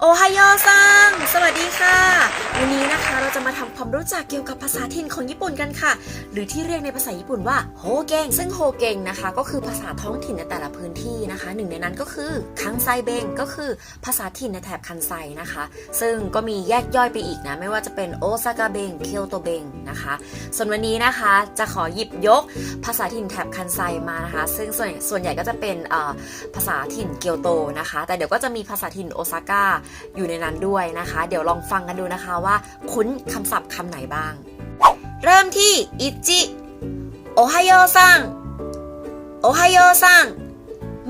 โอไฮโอซัง สวัสดีค่ะ วันนี้นะคะเราจะมาทำความรู้จักเกี่ยวกับภาษาถิ่นของญี่ปุ่นกันค่ะ หรือที่เรียกในภาษาญี่ปุ่นว่าโฮเกงซึ่งโฮเกงนะคะ ก็คือภาษาท้องถิ่นในแต่ละพื้นที่นะคะ หนึ่งในนั้นก็คือคังไซเบงก็คือภาษาถิ่นในแถบคันไซนะคะ ซึ่งก็มีแยกย่อยไปอีกนะ ไม่ว่าจะเป็นโอซากาเบงเคียวโตเบงนะคะ ส่วนวันนี้นะคะจะขอหยิบยกภาษาถิ่นแถบคันไซมานะคะ ซึ่งส่วนส่วนใหญ่ก็จะเป็นภาษาถิ่นเกียวโตนะคะ แต่เดี๋ยวก็จะมีภาษาถิ่นโอซาก้าอยู่ในนั้นด้วยนะคะ เดี๋ยวลองฟังกันดูนะคะว่า คุ้นคำศัพท์คำไหนบ้าง เริ่มที่อิจิโอไฮโอซังโอไฮโอซัง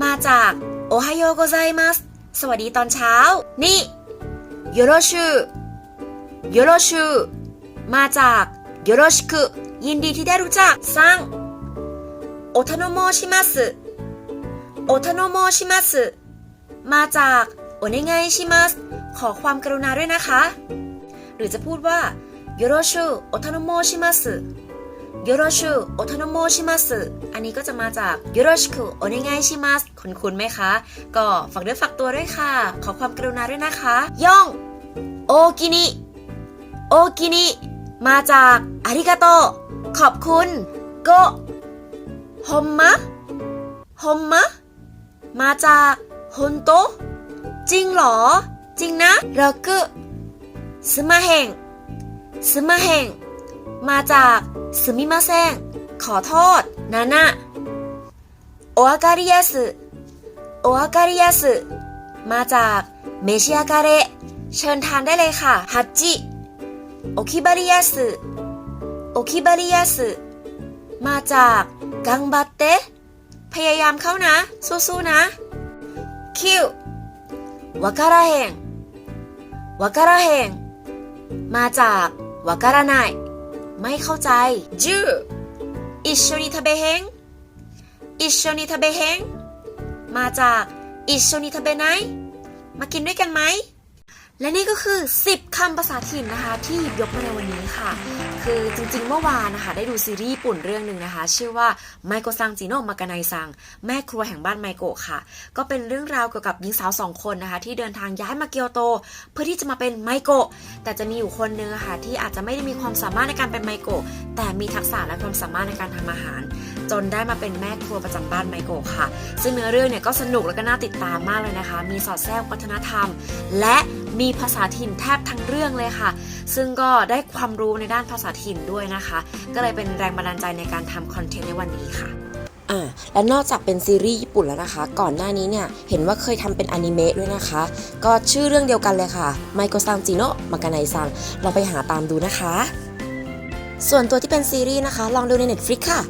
มาจากโอไฮโอโกไซมัสสวัสดีตอนเช้า นี่โยโรชูโยโรชูมาจากโยโรชิคุยินดีที่ได้รู้จักซังโอทาโนโมชิมัสโอทาโนโมชิมัสมาจาก โอเนไงชิมัสขอความกรุณาด้วยนะคะ หรือจะพูดว่าโยโรชูโอทาโนโมชิมัสโยโรชูโอทาโนโมชิมัสอันนี้ก็จะมาจากโยโรชิคุโอเนไงชิมัสคุ้นๆไหมคะ ก็ฝากด้วยฝากตัวด้วยค่ะ ขอความกรุณาด้วยนะคะ ย่อง โอกินิ โอกินิ มาจากอาริกาโต ขอบคุณโกฮอมมะฮอมมะ มาจากฮอนโต จริงเหรอ จริงนะรักสมาเฮงสมาเฮงมาจากสมิมาเซงขอโทษนานะโออาการิยาสโออาการิยาสมาจากเมชิอากาเรเชิญทานได้เลยค่ะฮัจจิโอคิบาริยาสโอคิบาริยาสมาจากกังบัตเตพยายามเข้านะ สู้ๆนะคิว วาการาเฮงวาการาเฮงมาจากวาการาไนไม่เข้าใจจูอิชโชนิทาเบเฮงอิชโชนิทาเบเฮงมาจากอิชโชนิทาเบไนมากินด้วยกันไหม และนี่ก็คือ 10 คำภาษาถิ่นนะคะที่หยิบยกมาในวันนี้ค่ะ คือจริงๆ เมื่อวานนะคะ ได้ดูซีรีส์ญี่ปุ่นเรื่องหนึ่งนะคะ ชื่อว่าไมโกซังจิโนะมากาไนซัง แม่ครัวแห่งบ้านไมโกะค่ะ ก็เป็นเรื่องราวเกี่ยวกับหญิงสาวสองคนนะคะ ที่เดินทางย้ายมาเกียวโต เพื่อที่จะมาเป็นไมโกะแต่จะมีอยู่คนนึงอะค่ะ ที่อาจจะไม่ได้มีความสามารถในการเป็นไมโกะแต่มีทักษะและความสามารถในการทำอาหาร จนได้มาเป็นแม่ครัวประจำบ้านไมโกะค่ะ ซึ่งเนื้อเรื่องเนี่ยก็สนุกและก็น่าติดตามมากเลยนะคะ มีสอดแทรกวัฒนธรรม และ มีภาษาถิ่นแทบทั้งเรื่องเลยค่ะ ซึ่งก็ได้ความรู้ในด้านภาษาถิ่นด้วยนะคะ ก็เลยเป็นแรงบันดาลใจในการทำคอนเทนต์ในวันนี้ค่ะอ่าและนอกจากเป็นซีรีส์ญี่ปุ่นแล้วนะคะ ก่อนหน้านี้เนี่ย เห็นว่าเคยทำเป็นอนิเมะด้วยนะคะ ก็ชื่อเรื่องเดียวกันเลยค่ะไมโกซังจิโนะมากาไนซังลองไปหาตามดูนะคะ ส่วนตัวที่เป็นซีรีส์นะคะ ลองดูใน Netflix ค่ะ